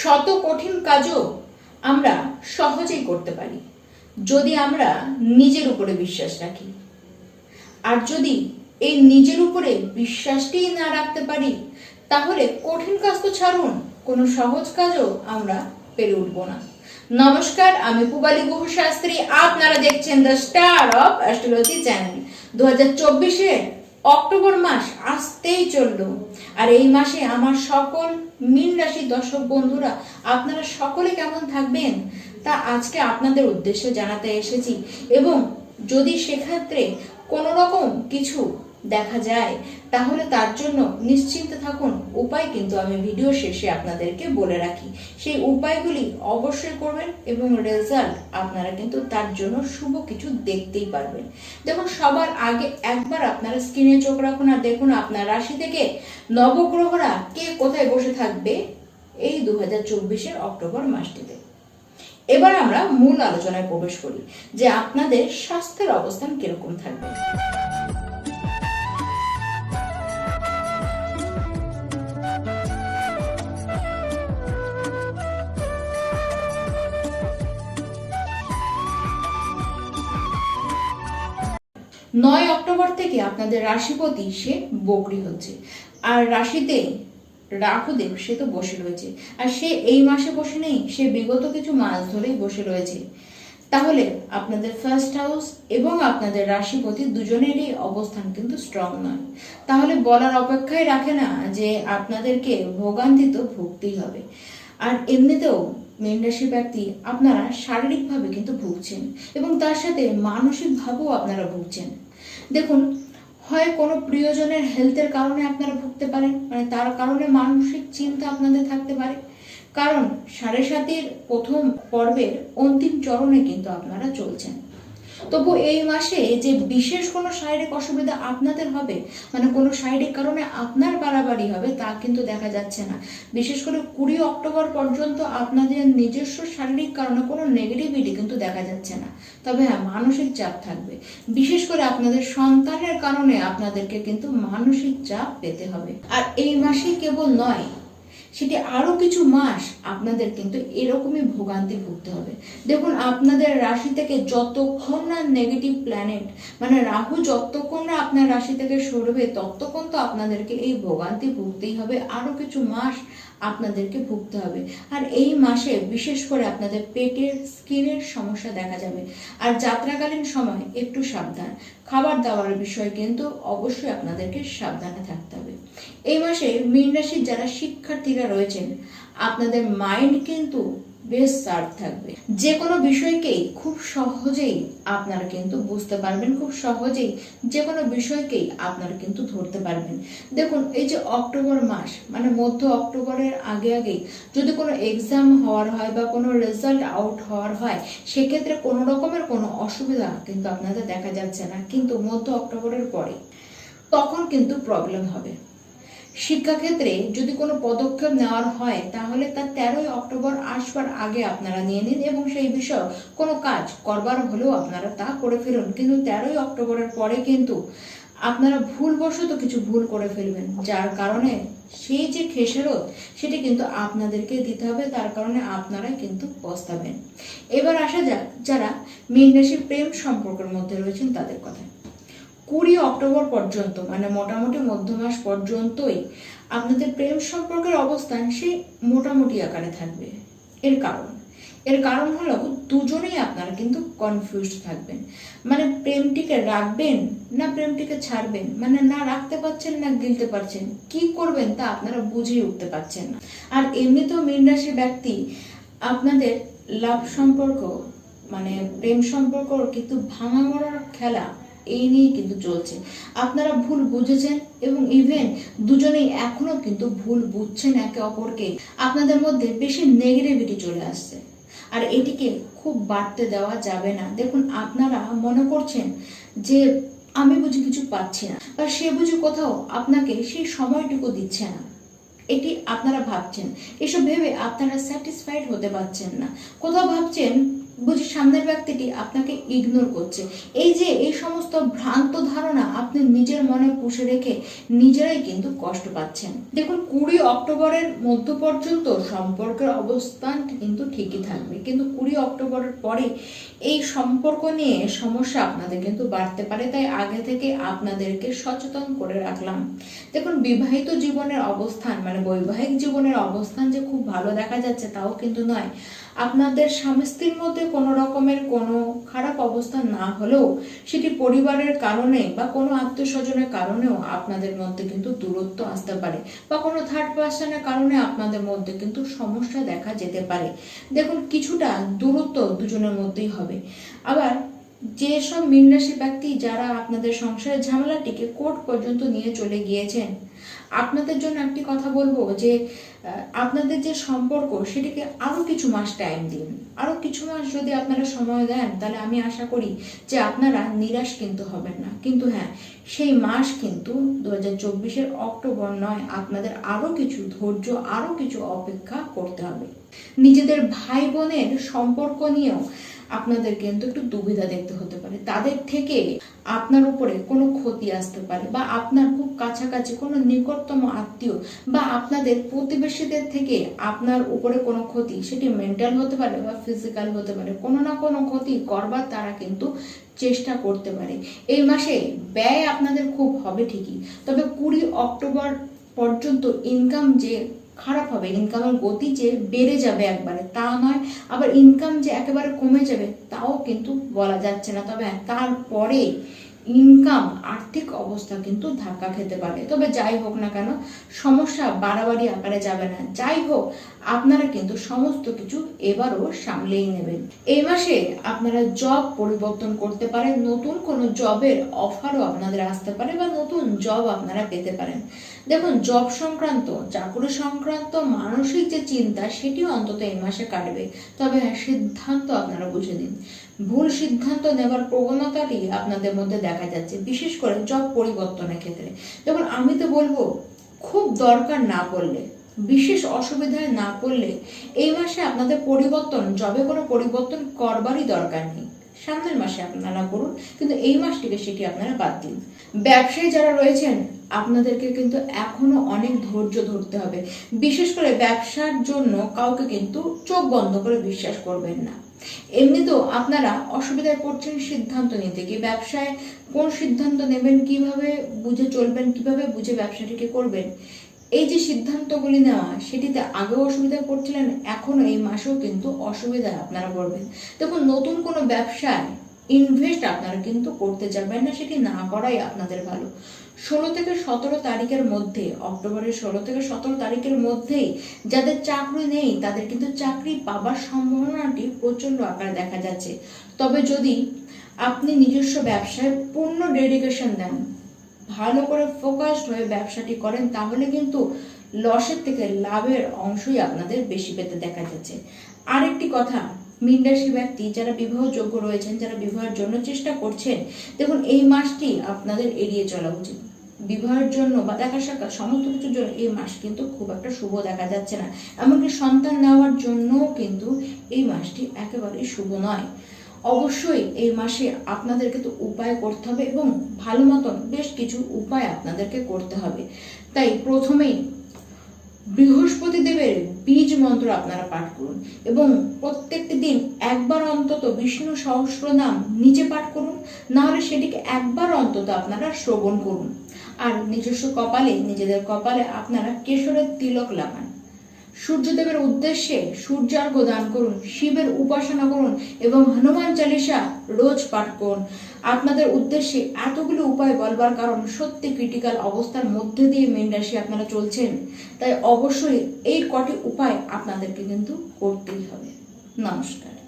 শত কঠিন কাজও আমরা সহজেই করতে পারি, যদি আমরা নিজের উপরে বিশ্বাস রাখি। আর যদি এই নিজের উপরে বিশ্বাসটাই না রাখতে পারি, তাহলে কঠিন কাজ তো ছাড়ুন, কোনো সহজ কাজও আমরা পেরে উঠবো না। নমস্কার, আমি পুবালি গুহ শাস্ত্রী, আপনারা দেখছেন the star of astrology channel দু হাজার অক্টোবর মাস আসতেই চলল। আর এই মাসে আমার সকল মীন রাশি দর্শক বন্ধুরা, আপনারা সকলে কেমন থাকবেন? তা আজকে আপনাদের উদ্দেশ্যে জানাতে এসেছি। এবং যদি সেক্ষেত্রে কোনো রকম কিছু দেখা যায়। তাহলে তার জন্য নিশ্চিন্তে থাকুন। উপায় কিন্তু আমি ভিডিও শেষে আপনাদেরকে বলে রাখি। সেই উপায়গুলি অবশ্যই করবেন এবং রেজাল্ট আপনারা কিন্তু তার জন্য শুভ কিছু দেখতেই পারবেন। দেখুন, সবার আগে একবার আপনারা স্ক্রিনে চোখ রাখুন আর দেখুন আপনার রাশি থেকে নবগ্রহরা কে কোথায় বসে থাকবে এই দু হাজার চব্বিশের অক্টোবর মাসটিতে। এবার আমরা মূল আলোচনায় প্রবেশ করি যে আপনাদের স্বাস্থ্যের অবস্থান কীরকম থাকবে। নয় অক্টোবর থেকে আপনাদের রাশিপতি সে বকরি হচ্ছে। আর রাশিতে রাহুদেব সে তো বসে রয়েছে। আর সে এই মাসে বসে নেই, সে বিগত কিছু মাস ধরেই বসে রয়েছে। তাহলে আপনাদের ফার্স্ট হাউস এবং আপনাদের রাশিপতি দুজনেরই অবস্থান কিন্তু স্ট্রং নয়। তাহলে বলার অপেক্ষায় রাখে না যে আপনাদেরকে ভোগান্তি তো ভুগতেই হবে। আর এমনিতেও মেন রাশির ব্যক্তি আপনারা শারীরিকভাবে কিন্তু ভুগছেন এবং তার সাথে মানসিকভাবেও আপনারা ভুগছেন। দেখুন, হয় কোনো প্রিয়জনের হেলথের কারণে আপনারা ভুগতে পারেন মানে তার কারণে মানসিক চিন্তা আপনাদের থাকতে পারে। কারণ সাড়ে সাতের প্রথম পর্বের অন্তিম চরণে কিন্তু আপনারা চলছেন। তবু এই মাসে যে বিশেষ কোনো শারীরিক অসুবিধা আপনাদের হবে মানে কোনো শারীরিক কারণে আপনার বাড়াবাড়ি হবে, তা কিন্তু দেখা যাচ্ছে না। বিশেষ করে কুড়ি অক্টোবর পর্যন্ত আপনাদের নিজস্ব শারীরিক কারণে কোনো নেগেটিভিটি কিন্তু দেখা যাচ্ছে না। তবে হ্যাঁ মানসিক চাপ থাকবে। বিশেষ করে আপনাদের সন্তানের কারণে আপনাদেরকে কিন্তু মানসিক চাপ পেতে হবে। আর এই মাসেই কেবল নয় সেটি আরও কিছু মাস আপনাদের কিন্তু এরকমই ভোগান্তি ভুগতে হবে। দেখুন, আপনাদের রাশি থেকে যতক্ষণ না নেগেটিভ প্ল্যানেট মানে রাহু যতক্ষণ না আপনার রাশি থেকে সরবে, ততক্ষণ তো আপনাদেরকে এই ভোগান্তি ভুগতেই হবে। আরও কিছু মাস আপনাদেরকে ভুগতে হবে। আর এই মাসে বিশেষ করে আপনাদের পেটের, স্কিনের সমস্যা দেখা যাবে। আর যাত্রাকালীন সময় একটু সাবধান। খাবার দাবার বিষয়ে কিন্তু অবশ্যই আপনাদেরকে সাবধানে থাকতে হবে। এই মাসে মীন রাশির যারা শিক্ষার্থীরা রয়েছেন, আপনাদের মাইন্ড কিন্তু বেশ শার্প থাকবে। যে কোনো বিষয়কেই খুব সহজেই আপনারা কিন্তু বুঝতে পারবেন, খুব সহজেই যে কোনো বিষয়কেই আপনারা কিন্তু ধরতে পারবেন। দেখুন, এই যে অক্টোবর মাস মানে মধ্য অক্টোবরের আগে আগেই যদি কোনো এক্সাম হওয়ার হয় বা কোনো রেজাল্ট আউট হওয়ার হয়, সেক্ষেত্রে কোনো রকমের কোনো অসুবিধা কিন্তু আপনাদের দেখা যাচ্ছে না। কিন্তু মধ্য অক্টোবরের পরে তখন কিন্তু প্রবলেম হবে। শিক্ষাক্ষেত্রে যদি কোনো পদক্ষেপ নেওয়ার হয়, তাহলে তার তেরোই অক্টোবর আসবার আগে আপনারা নিয়ে নিন এবং সেই বিষয়ে কোনো কাজ করবার হলেও আপনারা তা করে ফেলুন। কিন্তু তেরোই অক্টোবরের পরে কিন্তু আপনারা ভুলবশত কিছু ভুল করে ফেলবেন। যার কারণে সেই যে খেসারত, সেটি কিন্তু আপনাদেরকে দিতে হবে, তার কারণে আপনারাই কিন্তু পস্তাবেন। এবার আসা যাক যারা মীন রাশির প্রেম সম্পর্কের মধ্যে রয়েছেন তাদের কথায়। কুড়ি অক্টোবর পর্যন্ত মানে মোটামুটি মধ্য মাস পর্যন্তই আপনাদের প্রেম সম্পর্কের অবস্থান সেই মোটামুটি আকারে থাকবে। এর কারণ। এর কারণ হলো দুজনেই আপনারা কিন্তু কনফিউজড থাকবেন। মানে প্রেমটিকে রাখবেন না প্রেমটিকে ছাড়বেন? মানে না রাখতে পারছেন না গিলতে পারছেন? কি করবেন তা আপনারা বুঝেই উঠতে পারছেন না। আর এমনিতেও মীন রাশি ব্যক্তি আপনাদের লাভ সম্পর্ক মানে প্রেম সম্পর্ক কিন্তু ভাঙা মরার খেলা। এই নিয়ে কিন্তু চলছে। আপনারা ভুল বুঝেছেন এবং ইভেন দুজনেই এখনও কিন্তু ভুল বুঝছেন একে অপরকে। আপনাদের মধ্যে বেশি নেগেটিভিটি চলে আসছে। আর এটিকে খুব বাড়তে দেওয়া যাবে না। দেখুন, আপনারা মনে করছেন যে আমি বুঝি কিছু পাচ্ছি না, বা সে বুঝি কোথাও আপনাকে সেই সময়টুকু দিচ্ছে না। এটি আপনারা ভাবছেন। এসব ভেবে আপনারা স্যাটিসফাইড হতে পারছেন না। কোথাও ভাবছেন বুঝি সামনের ব্যক্তিটি আপনাকে ইগনোর করছে। এই যে এই সমস্ত ভ্রান্ত ধারণা আপনি নিজের মনে পুষে রেখে নিজেরাই কিন্তু কষ্ট পাচ্ছেন। দেখুন, কুড়ি অক্টোবরের মধ্য পর্যন্ত সম্পর্কের অবস্থান কিন্তু ঠিকই থাকবে। কিন্তু কুড়ি অক্টোবরের পরে এই সম্পর্ক নিয়ে সমস্যা আপনাদের কিন্তু বাড়তে পারে। তাই আগে থেকে আপনাদেরকে সচেতন করে রাখলাম। দেখুন, বিবাহিত জীবনের অবস্থান মানে বৈবাহিক জীবনের অবস্থান যে খুব ভালো দেখা যাচ্ছে তাও কিন্তু নয়। আপনাদের স্বামী স্ত্রীর মধ্যে কোনো রকমের কোনো খারাপ অবস্থা না হলেও সেটি পরিবারের কারণে বা কোনো আত্মীয় স্বজনের কারণেও আপনাদের মধ্যে কিন্তু দূরত্ব আসতে পারে বা কোনো থার্ড পার্সনের কারণে আপনাদের মধ্যে কিন্তু সমস্যা দেখা যেতে পারে। দেখুন, কিছুটা দূরত্ব দুজনের মধ্যেই হবে। আবার যেসব মিনরাশি ব্যক্তি যারা আপনাদের সংসারের ঝামেলাটিকে কোর্ট পর্যন্ত নিয়ে চলে গিয়েছেন আপনাদের জন্য একটি কথা বলব যে আপনাদের যে সম্পর্ক, সেটিকে আরও কিছু মাস টাইম দিন। আরও কিছু মাস যদি আপনারা সময় দেন, তাহলে আমি আশা করি যে আপনারা নিরাশ কিন্তু হবেন না। কিন্তু হ্যাঁ সেই মাস কিন্তু দু হাজার চব্বিশের অক্টোবর নয়, আপনাদের আরও কিছু ধৈর্য, আরও কিছু অপেক্ষা করতে হবে। নিজেদের ভাই বোনের সম্পর্ক নিয়েও আপনাদের কিন্তু একটু দুবিধা দেখতে হতে পারে। তাদের থেকে আপনার উপরে কোনো ক্ষতি আসতে পারে বা আপনার খুব কাছাকাছি কোনো নিকটতম আত্মীয় বা আপনাদের প্রতিবেশীদের থেকে আপনার উপরে কোনো ক্ষতি, সেটি মেন্টাল হতে পারে বা ফিজিক্যাল হতে পারে, কোনো না কোনো ক্ষতি করবার তারা কিন্তু চেষ্টা করতে পারে। এই মাসে ব্যয় আপনাদের খুব হবে ঠিকই। তবে কুড়ি অক্টোবর পর্যন্ত ইনকাম যে খারাপ হবে ইনকামের গতি যে বেড়ে যাবে একবারে তা নয়। আবার ইনকাম যে একেবারে কমে যাবে তাও কিন্তু বলা যাচ্ছে না। তবে হ্যাঁ, তারপরে ইনকাম আর্থিক অবস্থা কিন্তু ধাক্কা খেতে পারে। তবে যাই হোক না কেন সমস্যা বাড়াবাড়ি আকারে যাবে না। যাই হোক আপনারা কিন্তু সমস্ত কিছু এবারও সামলেই নেবেন। এই মাসে আপনারা জব পরিবর্তন করতে পারেন নতুন কোনো জবের অফারও আপনাদের আসতে পারে বা নতুন জব আপনারা পেতে পারেন। দেখুন জব সংক্রান্ত, চাকরি সংক্রান্ত মানসিক যে চিন্তা, সেটিও অন্তত এই মাসে কাটবে। তবে হ্যাঁ সিদ্ধান্ত আপনারা বুঝে নিন। ভুল সিদ্ধান্ত নেবার প্রবণতাটি আপনাদের মধ্যে দেখা যাচ্ছে, বিশেষ করে জব পরিবর্তনের ক্ষেত্রে। যেমন আমি তো বলব, খুব দরকার না পড়লে, বিশেষ অসুবিধায় না পড়লে, এই মাসে আপনাদের পরিবর্তন জবে কোনো পরিবর্তন করবারই দরকার নেই। সামনের মাসে আপনারা করুন, কিন্তু এই মাসটিকে সেটি আপনারা বাদ দিন। ব্যবসায়ী যারা রয়েছেন, আপনাদেরকে কিন্তু এখনও অনেক ধৈর্য ধরতে হবে। বিশেষ করে ব্যবসার জন্য কাউকে কিন্তু চোখ বন্ধ করে বিশ্বাস করবেন না। এমনিতেও আপনারা অসুবিধায় পড়ছেন সিদ্ধান্ত নিতে। গিয়ে ব্যবসায় কোন সিদ্ধান্ত নেবেন, কীভাবে বুঝে চলবেন, কীভাবে বুঝে ব্যবসাটিকে করবেন এই যে সিদ্ধান্তগুলি নেওয়া, সেটিতে আগেও অসুবিধায় পড়ছিলেন এখনও এই মাসেও কিন্তু অসুবিধায় আপনারা পড়বেন দেখুন, নতুন কোনো ব্যবসায় ইনভেস্ট আপনারা কিন্তু করতে যাবেন না, সেটি না করাই আপনাদের ভালো। ষোলো থেকে সতেরো তারিখের মধ্যে, অক্টোবরের ষোলো থেকে সতেরো তারিখের মধ্যেই যাদের চাকরি নেই, তাদের কিন্তু চাকরি পাবার সম্ভাবনাটি প্রচণ্ড আকারে দেখা যাচ্ছে। তবে যদি আপনি নিজস্ব ব্যবসায় পূর্ণ ডেডিকেশন দেন ভালো করে ফোকাসড হয়ে ব্যবসাটি করেন, তাহলে কিন্তু লসের থেকে লাভের অংশই আপনাদের বেশি পেতে দেখা যাচ্ছে। আরেকটি কথা, মিনরাশি ব্যক্তি যারা বিবাহযোগ্য রয়েছেন, যারা বিবাহের জন্য চেষ্টা করছেন, দেখুন এই মাসটি আপনাদের এড়িয়ে চলা উচিত। বিবাহের জন্য বা দেখা সাক্ষাৎ সমস্ত কিছুর জন্য এই মাস কিন্তু খুব একটা শুভ দেখা যাচ্ছে না। এমনকি সন্তান নেওয়ার জন্যও কিন্তু এই মাসটি একেবারেই শুভ নয়। অবশ্যই এই মাসে আপনাদেরকে তো উপায় করতে হবে এবং ভালো মতন বেশ কিছু উপায় আপনাদেরকে করতে হবে। তাই প্রথমেই বৃহস্পতি দেবের বীজ মন্ত্র আপনারা পাঠ করুন এবং প্রত্যেকটি দিন একবার অন্তত বিষ্ণু সহস্র নাম নিজে পাঠ করুন না হলে সেটিকে একবার অন্তত আপনারা শ্রবণ করুন। আর নিজস্ব কপালে, নিজেদের কপালে আপনারা কেশরের তিলক লাগান। সূর্যদেবের উদ্দেশ্যে সূর্যার্ঘ দান করুন, শিবের উপাসনা করুন এবং হনুমান চালিসা রোজ পাঠ করুন। আপনাদের উদ্দেশ্যে এতগুলো উপায় বলবার কারণ সত্যি ক্রিটিক্যাল অবস্থার মধ্যে দিয়ে মেন রাশি আপনারা চলছেন। তাই অবশ্যই এই কটি উপায় আপনাদেরকে কিন্তু করতেই হবে। নমস্কার।